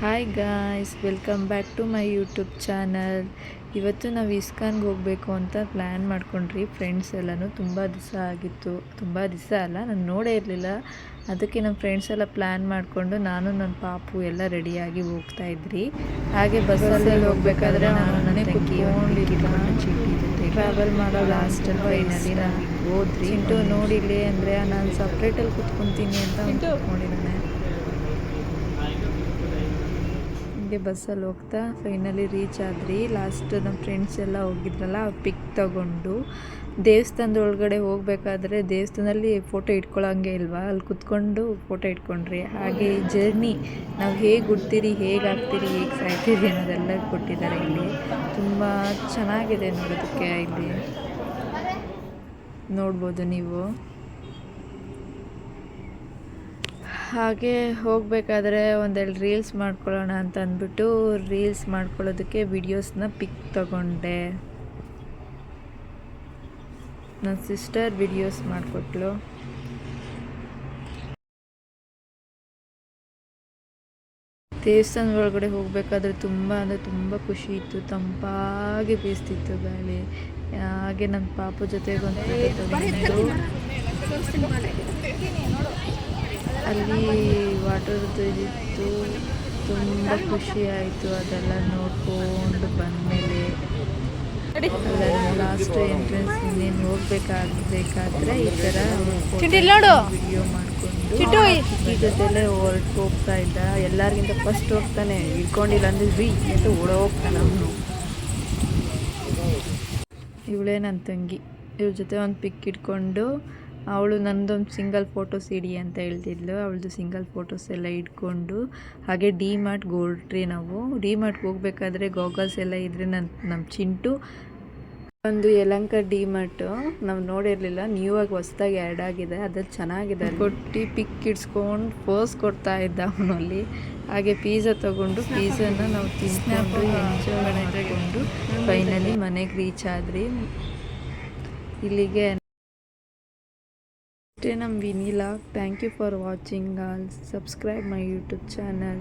Hi guys welcome back to my YouTube channel ಇವತ್ತು ನಾವು ಇಸ್ಕಾನ್ಗೆ ಹೋಗಬೇಕು ಅಂತ ಪ್ಲ್ಯಾನ್ ಮಾಡ್ಕೊಂಡ್ರಿ. ಫ್ರೆಂಡ್ಸ್ ಎಲ್ಲನೂ ತುಂಬ ದಿವಸ ಆಗಿತ್ತು. ತುಂಬ ದಿವಸ ಅಲ್ಲ ನಾನು ನೋಡೇ ಇರಲಿಲ್ಲ. ಅದಕ್ಕೆ ನಮ್ಮ ಫ್ರೆಂಡ್ಸ್ ಎಲ್ಲ ಪ್ಲ್ಯಾನ್ ಮಾಡಿಕೊಂಡು ನಾನು ನನ್ನ ಪಾಪು ಎಲ್ಲ ರೆಡಿಯಾಗಿ ಹೋಗ್ತಾ ಇದ್ರಿ. ಹಾಗೆ ಬಸ್ಸಲ್ಲಿ ಹೋಗ್ಬೇಕಾದ್ರೆ ನಾನು ನನ್ನ ತಂಗಿ ಚೀಟಿ ಟ್ರಾವೆಲ್ ಮಾಡೋ ಲಾಸ್ಟ್ ಫೈನಲ್ಲಿ ನಾನು ಹೋದ್ರಿ. ಇಂಟು ನೋಡಿಲಿ ಅಂದರೆ ನಾನು ಸಪ್ರೇಟಲ್ಲಿ ಕುತ್ಕೊತೀನಿ ಅಂತ ಕುತ್ಕೊಂಡಿದ್ದಾನೆ ಹಿಂಗೆ ಬಸ್ಸಲ್ಲಿ ಹೋಗ್ತಾ ಫೈನಲಿ ರೀಚ್ ಆದ್ರಿ. ಲಾಸ್ಟ್ ನಮ್ಮ ಫ್ರೆಂಡ್ಸ್ ಎಲ್ಲ ಹೋಗಿದ್ರಲ್ಲ ಪಿಕ್ ತಗೊಂಡು. ದೇವಸ್ಥಾನದ ಒಳಗಡೆ ಹೋಗ್ಬೇಕಾದ್ರೆ ದೇವಸ್ಥಾನದಲ್ಲಿ ಫೋಟೋ ಇಟ್ಕೊಳ್ಳೋಂಗೆ ಇಲ್ವಾ? ಅಲ್ಲಿ ಕುತ್ಕೊಂಡು ಫೋಟೋ ಇಟ್ಕೊಂಡ್ರಿ. ಹಾಗೆ ಜರ್ನಿ ನಾವು ಹೇಗೆ ಉಡ್ತೀರಿ, ಹೇಗೆ ಆಗ್ತೀರಿ, ಹೇಗೆ ಸಾಯ್ತೀರಿ ಅನ್ನೋದೆಲ್ಲ ಕೊಟ್ಟಿದ್ದಾರೆ ಇಲ್ಲಿ. ತುಂಬ ಚೆನ್ನಾಗಿದೆ ನೋಡೋದಕ್ಕೆ ಇಲ್ಲಿ. ನೋಡ್ಬೋದು ನೀವು. ಹಾಗೆ ಹೋಗಬೇಕಾದ್ರೆ ಒಂದೆರಡು ರೀಲ್ಸ್ ಮಾಡ್ಕೊಳ್ಳೋಣ ಅಂತ ಅಂದ್ಬಿಟ್ಟು ರೀಲ್ಸ್ ಮಾಡ್ಕೊಳ್ಳೋದಕ್ಕೆ ವಿಡಿಯೋಸ್ನ ಪಿಕ್ ತಗೊಂಡೆ. ನನ್ನ ಸಿಸ್ಟರ್ ವಿಡಿಯೋಸ್ ಮಾಡಿಕೊಟ್ಲು. ದೇವಸ್ಥಾನ ಒಳಗಡೆ ಹೋಗಬೇಕಾದ್ರೆ ತುಂಬ ಅಂದರೆ ತುಂಬ ಖುಷಿ ಇತ್ತು. ತಂಪಾಗಿ ಬೀಸ್ತಿತ್ತು ಗಾಳಿ. ಹಾಗೆ ನನ್ನ ಪಾಪು ಜೊತೆಗೆ ಒಂದು ಫೋಟೋ ತಗೊಂಡು ಅಲ್ಲಿ ವಾಟರ್ ಇತ್ತು ತುಂಬ ಖುಷಿ ಆಯಿತು ಅದೆಲ್ಲ ನೋಡ್ಕೊಂಡು ಬಂದಮೇಲೆ. ಲಾಸ್ಟ್ ಎಂಟ್ರೆನ್ಸ್ ಇನ್ನೇನು ಹೋಗ್ಬೇಕಾಗಬೇಕಾದ್ರೆ ಈ ಥರ ವಿಡಿಯೋ ಮಾಡಿಕೊಂಡು ಜೊತೆಲೆ ಹೊರಟು ಹೋಗ್ತಾ ಇದ್ದ. ಎಲ್ಲರಿಗಿಂತ ಫಸ್ಟ್ ಹೋಗ್ತಾನೆ. ಇಟ್ಕೊಂಡಿಲ್ಲ ಅಂದ್ರೆ ರೀ ಅಂತ ಓಡೋಗ್ತಾನೆ ಅವನು. ಇವಳೇ ನನ್ನ ತಂಗಿ. ಇವ್ರ ಜೊತೆ ಒಂದು ಪಿಕ್ ಇಟ್ಕೊಂಡು ಅವಳು ನಂದೊಂದು ಸಿಂಗಲ್ ಫೋಟೋಸ್ ಇಡಿ ಅಂತ ಹೇಳ್ತಿದ್ಲು. ಅವಳದು ಸಿಂಗಲ್ ಫೋಟೋಸ್ ಎಲ್ಲ ಇಟ್ಕೊಂಡು ಹಾಗೆ ಡಿ ಮಾರ್ಟ್ಗೆ ಹೊರಟ್ರಿ ನಾವು. ಡಿ ಮಾರ್ಟ್ಗೆ ಹೋಗ್ಬೇಕಾದ್ರೆ ಗಾಗಲ್ಸ್ ಎಲ್ಲ ಇದ್ರೆ ನನ್ನ ನಮ್ಮ ಚಿಂಟು. ಒಂದು ಯಲಂಕ ಡಿ ಮಾರ್ಟು ನಾವು ನೋಡಿರಲಿಲ್ಲ. ನ್ಯೂ ಆಗಿ ಹೊಸ್ದಾಗಿ ಆ್ಯಡ್ ಆಗಿದೆ. ಅದ್ರಲ್ಲಿ ಚೆನ್ನಾಗಿದೆ. ಕೊಟ್ಟು ಪಿಕ್ ಇಡ್ಸ್ಕೊಂಡು ಪೋಸ್ ಕೊಡ್ತಾ ಇದ್ದ ಅವನಲ್ಲಿ. ಹಾಗೆ ಪಿಜ್ಜಾ ತೊಗೊಂಡು ಪಿಜ್ಜಾನ ನಾವು ತಿನ್ಕೊಂಡು ಎಂಜಾಯ್ ಮಾಡಿಕೊಂಡು ಫೈನಲಿ ಮನೆಗೆ ರೀಚ್ ಆದ್ರಿ. ಇಲ್ಲಿಗೆ ಅಷ್ಟೇ ನಮ್ಮ Vinila thank you for watching all subscribe my YouTube channel